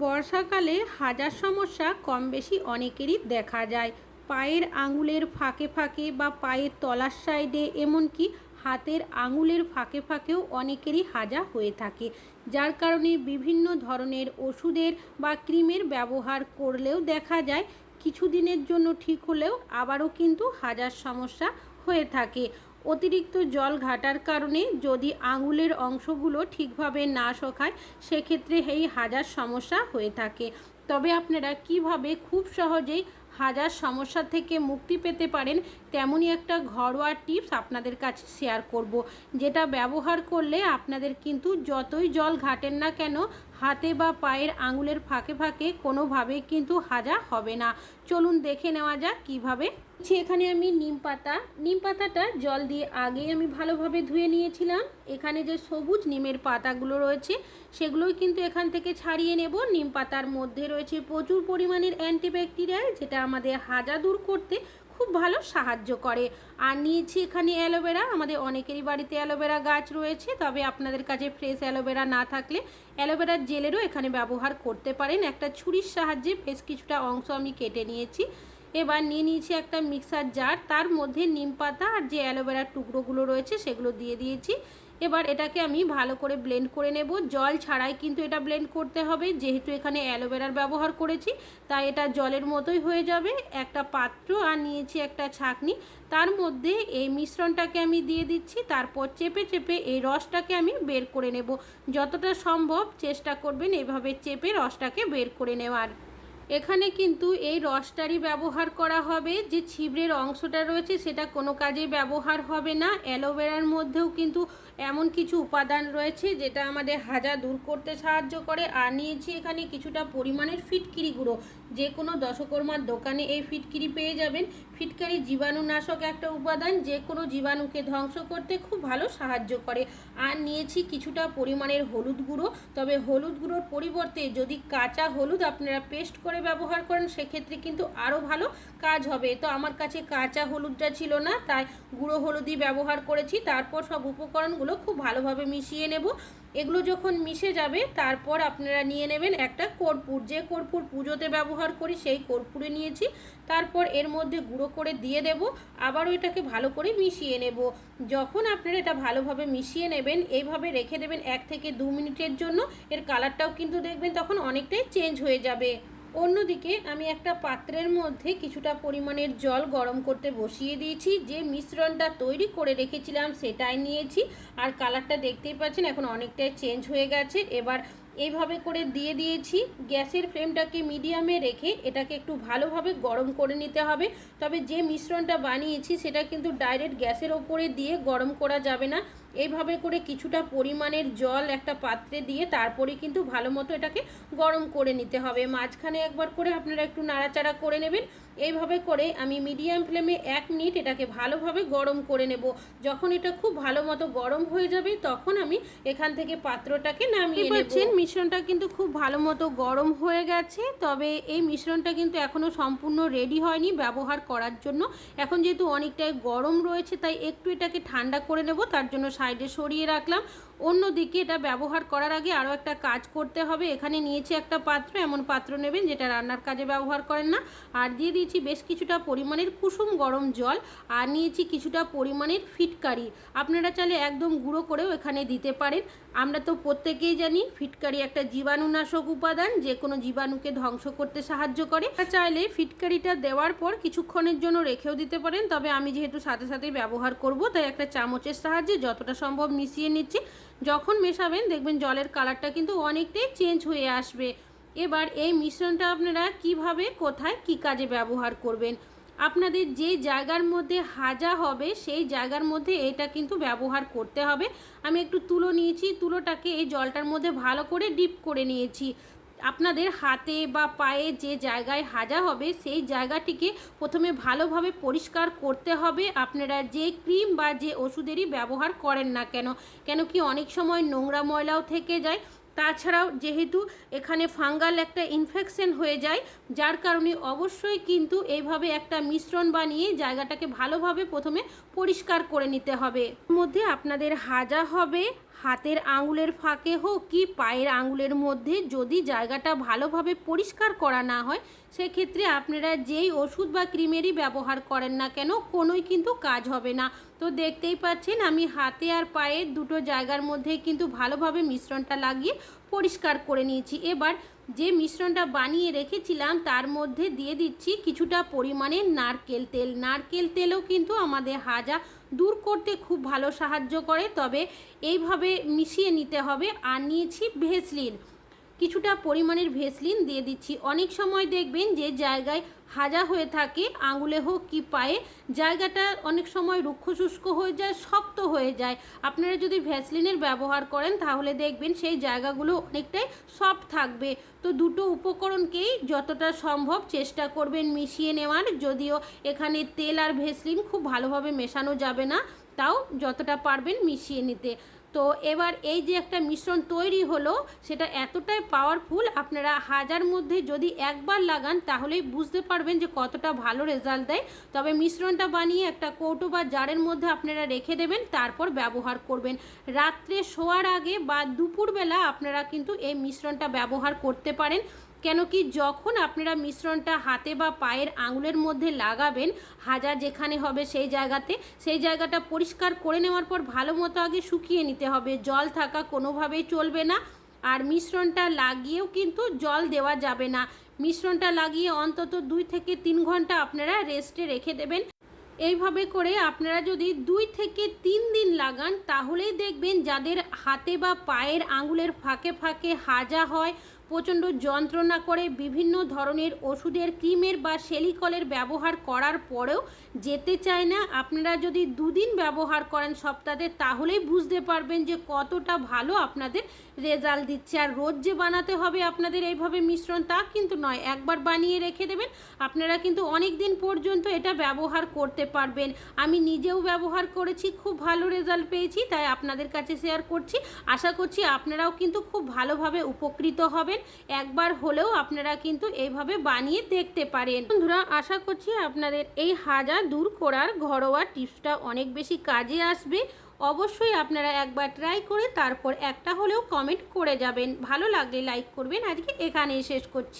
বর্ষাকালে হাজার সমস্যা কম বেশি অনেকেরই দেখা যায়। পায়ের আঙুলের ফাঁকে ফাঁকে বা পায়ের তলার সাইডে এমনকি হাতের আঙুলের ফাঁকে ফাঁকেও অনেকেরই হাজা হয়ে থাকে। যার কারণে বিভিন্ন ধরনের ওষুধের বা ক্রিমের ব্যবহার করলেও দেখা যায়, কিছুদিনের জন্য ঠিক হলেও আবারও কিন্তু হাজার সমস্যা হয়ে থাকে। অতিরিক্ত জল ঘাটার কারণে যদি আঙুলের অংশগুলো ঠিকভাবে না শোকায়, সেক্ষেত্রে এই হাজার সমস্যা হয়ে থাকে। তবে আপনারা কীভাবে খুব সহজেই হাজার সমস্যা থেকে মুক্তি পেতে পারেন, তেমনই একটা ঘরোয়া টিপস আপনাদের কাছে শেয়ার করব, যেটা ব্যবহার করলে আপনাদের কিন্তু যতই জল ঘাটেন না কেন, হাতে বা পায়ের আঙুলের ফাঁকে ফাঁকে কোনোভাবেই কিন্তু হাজা হবে না। চলুন দেখে নেওয়া যাক কীভাবে ছি, এখানে আমি নিম পাতা। নিম পাতাটা জল দিয়ে আগেই আমি ভালোভাবে ধুয়ে নিয়েছিলাম। এখানে যে সবুজ নিমের পাতাগুলো রয়েছে সেগুলোই কিন্তু এখান থেকে ছাড়িয়ে নেব। নিম পাতার মধ্যে রয়েছে প্রচুর পরিমাণের অ্যান্টিব্যাকটেরিয়াল যেটা আমাদের হাজা দূর করতে খুব ভালো সাহায্য করে। আর নিয়েছি এখানে অ্যালোভেরা। আমাদের অনেকেরই বাড়িতে অ্যালোভেরা গাছ রয়েছে তবে আপনাদের কাছে ফ্রেশ অ্যালোভেরা না থাকলে অ্যালোভেরার জেলেরও এখানে ব্যবহার করতে পারেন। একটা ছুরির সাহায্যে বেশ কিছুটা অংশ আমি কেটে নিয়েছি। এবার নিয়ে নিয়েছি একটা মিক্সার জার, তার মধ্যে নিম পাতা আর যে অ্যালোভেরার টুকরোগুলো রয়েছে সেগুলো দিয়ে দিয়েছি। এবার এটাকে আমি ভালো করে ব্লেন্ড করে নেব। জল ছাড়াই কিন্তু এটা ব্লেন্ড করতে হবে, যেহেতু এখানে অ্যালোভেরার ব্যবহার করেছি, তাই এটা জলের মতোই হয়ে যাবে। একটা পাত্র আর নিয়েছি একটা ছাঁকনি, তার মধ্যে এই মিশ্রণটাকে আমি দিয়ে দিচ্ছি, তারপর চেপে চেপে এই রসটাকে আমি বের করে নেব। যতটা সম্ভব চেষ্টা করবেন এভাবে চেপে রসটাকে বের করে নেওয়ার। এখানে কিন্তু এই রসটারই ব্যবহার করা হবে, যে ছিবড়ের অংশটা রয়েছে সেটা কোনো কাজেই ব্যবহার হবে না। অ্যালোভেরার মধ্যেও কিন্তু এমন কিছু উপাদান রয়েছে যেটা আমাদের হাজা দূর করতে সাহায্য করে। আর নিয়েছি এখানে কিছুটা পরিমাণের ফিটকিরি গুঁড়ো। যে কোনো দশকর্মার দোকানে এই ফিটকিরি পেয়ে যাবেন। ফিটকারি জীবাণুনাশক একটা উপাদান যে কোনো জীবাণুকে ধ্বংস করতে খুব ভালো সাহায্য করে। আর নিয়েছি কিছুটা পরিমাণের হলুদ গুঁড়ো। তবে হলুদ গুঁড়োর পরিবর্তে যদি কাঁচা হলুদ আপনারা পেস্ট করে ব্যবহার করেন, সেক্ষেত্রে কিন্তু আরও ভালো কাজ হবে। তো আমার কাছে কাঁচা হলুদটা ছিল না, তাই গুঁড়ো হলুদই ব্যবহার করেছি। তারপর সব উপকরণগুলো খুব ভালোভাবে মিশিয়ে নেব। এগুলো যখন মিশে যাবে, তারপর আপনারা নিয়ে নেবেন একটা কর্পূর। যে কর্পূর পুজোতে ব্যবহার করি, সেই কর্পূরে নিয়েছি। তারপর এর মধ্যে গুঁড়ো করে দিয়ে দেব, আবার ওইটাকে ভালো করে মিশিয়ে নেব। যখন আপনারা এটা ভালোভাবে মিশিয়ে নেবেন, এইভাবে রেখে দেবেন এক থেকে দু মিনিটের জন্য। এর কালারটাও কিন্তু দেখবেন তখন অনেকটাই চেঞ্জ হয়ে যাবে। অন্যদিকে আমি একটা পাত্রের মধ্যে কিছুটা পরিমাণের জল গরম করতে বসিয়ে দিয়েছি। যে মিশ্রণটা তৈরি করে রেখেছিলাম সেটাই নিয়েছি। আর কালারটা দেখতেই পাচ্ছেন, এখন অনেকটাই চেঞ্জ হয়ে গেছে। এবার এইভাবে করে দিয়ে দিয়েছি। গ্যাসের ফ্লেমটাকে মিডিয়ামে রেখে এটাকে একটু ভালোভাবে গরম করে নিতে হবে। তবে যে মিশ্রণটা বানিয়েছি সেটা কিন্তু ডাইরেক্ট গ্যাসের ওপরে দিয়ে গরম করা যাবে না। এইভাবে করে কিছুটা পরিমাণের জল একটা পাত্রে দিয়ে তারপরে কিন্তু ভালো মতো এটাকে গরম করে নিতে হবে। মাঝখানে একবার করে আপনারা একটু নাড়াচাড়া করে নেবেন। এইভাবে করে আমি মিডিয়াম ফ্লেমে এক মিনিট এটাকে ভালোভাবে গরম করে নেব। যখন এটা খুব ভালো মতো গরম হয়ে যাবে তখন আমি এখান থেকে পাত্রটাকে নামিয়ে পাচ্ছেন মিশ্রণটা কিন্তু খুব ভালো মতো গরম হয়ে গেছে। তবে এই মিশ্রণটা কিন্তু এখনও সম্পূর্ণ রেডি হয়নি ব্যবহার করার জন্য। এখন যেহেতু অনেকটাই গরম রয়েছে তাই একটু এটাকে ঠান্ডা করে নেব। তার জন্য সাইডে সরিয়ে রাখলাম। অন্যদিকে এটা ব্যবহার করার আগে আরও একটা কাজ করতে হবে। এখানে নিয়েছি একটা পাত্র, এমন পাত্র নেবেন যেটা রান্নার কাজে ব্যবহার করেন না। আর দিয়ে দিয়েছি বেশ কিছুটা পরিমাণের কুসুম গরম জল আর নিয়েছি কিছুটা পরিমাণের ফিটকারি। আপনারা চাইলে একদম গুঁড়ো করেও এখানে দিতে পারেন। আমরা তো প্রত্যেকেই জানি ফিটকারি একটা জীবাণুনাশক উপাদান যে কোনো জীবাণুকে ধ্বংস করতে সাহায্য করে। চাইলে ফিটকারিটা দেওয়ার পর কিছুক্ষণের জন্য রেখেও দিতে পারেন, তবে আমি যেহেতু সাথে সাথে ব্যবহার করব, তাই একটা চামচের সাহায্যে যতটা সম্ভব মিশিয়ে নিচ্ছি। যখন মেশাবেন, দেখবেন জলের কালারটা কিন্তু অনেকটাই চেঞ্জ হয়ে আসবে। এবার এই মিশ্রণটা আপনারা কীভাবে, কোথায়, কি কাজে ব্যবহার করবেন? আপনাদের যে জায়গার মধ্যে হাজা হবে, সেই জায়গার মধ্যে এটা কিন্তু ব্যবহার করতে হবে। আমি একটু তুলো নিয়েছি, তুলোটাকে এই জলটার মধ্যে ভালো করে ডিপ করে নিয়েছি। আপনাদের হাতে বা পায়ে যে জায়গায় হাজা হবে, সেই জায়গাটিকে প্রথমে ভালোভাবে পরিষ্কার করতে হবে। আপনারা যে ক্রিম বা যে ওষুধেরই ব্যবহার করেন না কেন কেন কি অনেক সময় নোংরা ময়লাও থেকে যায়। তাছাড়াও যেহেতু এখানে ফাঙ্গাল একটা ইনফেকশন হয়ে যায়, যার কারণে অবশ্যই কিন্তু এইভাবে একটা মিশ্রণ বানিয়ে জায়গাটাকে ভালোভাবে প্রথমে পরিষ্কার করে নিতে হবে। মধ্যে আপনাদের হাজা হবে হাতের আঙুলের ফাঁকে হোক কি পায়ের আঙুলের মধ্যে যদি জায়গাটা ভালোভাবে পরিষ্কার করা না হয়, সেক্ষেত্রে আপনারা যেই ওষুধ বা ক্রিমেরই ব্যবহার করেন না কেন, কোনোই কিন্তু কাজ হবে না। তো দেখতেই পাচ্ছেন, আমি হাতে আর পায়ের দুটো জায়গার মধ্যে কিন্তু ভালোভাবে মিশ্রণটা লাগিয়ে পরিষ্কার করে নিয়েছি। এবার যে মিশ্রণটা বানিয়ে রেখেছিলাম, তার মধ্যে দিয়ে দিচ্ছি কিছুটা পরিমাণে নারকেল তেল। নারকেল তেলও কিন্তু আমাদের হাজা দূর করতে খুব ভালো সাহায্য করে তবে এইভাবে মিশিয়ে নিতে হবে। আর নিয়েছি ভেসলিন। কিছুটা পরিমাণের ভেসলিন দিয়ে দিচ্ছি। অনেক সময় দেখবেন যে জায়গায় হাজা হয়ে থাকে, আঙুলে হোক কি পায়ে, জায়গাটা অনেক সময় রুক্ষ শুষ্ক হয়ে যায়, শক্ত হয়ে যায়। আপনারা যদি ভ্যাসলিনের ব্যবহার করেন, তাহলে দেখবেন সেই জায়গাগুলো অনেকটাই সফট থাকবে। তো দুটো উপকরণকেই যতটা সম্ভব চেষ্টা করবেন মিশিয়ে নেওয়ার। যদিও এখানে তেল আর ভেসলিন খুব ভালোভাবে মেশানো যাবে না, তাও যতটা পারবেন মিশিয়ে নিতে। তো এবার এই যে একটা মিশ্রণ তৈরি হলো, সেটা এতটাই পাওয়ারফুল আপনারা হাজার মধ্যে যদি একবার লাগান, তাহলেই বুঝতে পারবেন যে কতটা ভালো রেজাল্ট দেয়। তবে মিশ্রণটা বানিয়ে একটা কৌটো বা জারের মধ্যে আপনারা রেখে দেবেন, তারপর ব্যবহার করবেন। রাত্রে শোয়ার আগে বা দুপুরবেলা আপনারা কিন্তু এই মিশ্রণটা ব্যবহার করতে পারেন। কেন কি যখন আপনারা মিশ্রণটা হাতে বা পায়ের আঙুলের মধ্যে লাগাবেন, হাজা যেখানে হবে সেই জায়গাতে, সেই জায়গাটা পরিষ্কার করে নেওয়ার পর ভালো মতো আগে শুকিয়ে নিতে হবে। জল থাকা কোনোভাবেই চলবে না। আর মিশ্রণটা লাগিয়েও কিন্তু জল দেওয়া যাবে না। মিশ্রণটা লাগিয়ে অন্তত দুই থেকে তিন ঘণ্টা আপনারা রেস্টে রেখে দেবেন। এইভাবে করে আপনারা যদি দুই থেকে তিন দিন লাগান, তাহলেই দেখবেন যাদের হাতে বা পায়ের আঙুলের ফাঁকে ফাঁকে হাজা হয় প্রচণ্ড যন্ত্রণা করে বিভিন্ন ধরনের ওষুধের ক্রিমের বা সেলিকলের ব্যবহার করার পরেও যেতে চায় না। আপনারা যদি দুদিন ব্যবহার করেন সপ্তাহে, তাহলেই বুঝতে পারবেন যে কতটা ভালো আপনাদের রেজাল্ট দিচ্ছে। আর রোজ যে বানাতে হবে আপনাদের এইভাবে মিশ্রণ, তা কিন্তু নয়। একবার বানিয়ে রেখে দেবেন, আপনারা কিন্তু অনেক দিন পর্যন্ত এটা ব্যবহার করতে পারবেন। আমি নিজেও ব্যবহার করেছি, খুব ভালো রেজাল্ট পেয়েছি, তাই আপনাদের কাছে শেয়ার করছি। আশা করছি আপনারাও কিন্তু খুব ভালোভাবে উপকৃত হবেন। একবার হলেও আপনারা কিন্তু এইভাবে বানিয়ে দেখতে পারেন। বন্ধুরা, আশা করছি আপনাদের এই হাজা দূর করার ঘরোয়া টিপসটা অনেক বেশি কাজে আসবে। অবশ্যই আপনারা একবার ট্রাই করে তারপর একটা হলেও কমেন্ট করে যাবেন। ভালো লাগলে লাইক করবেন। আজকে এখানেই শেষ করছি।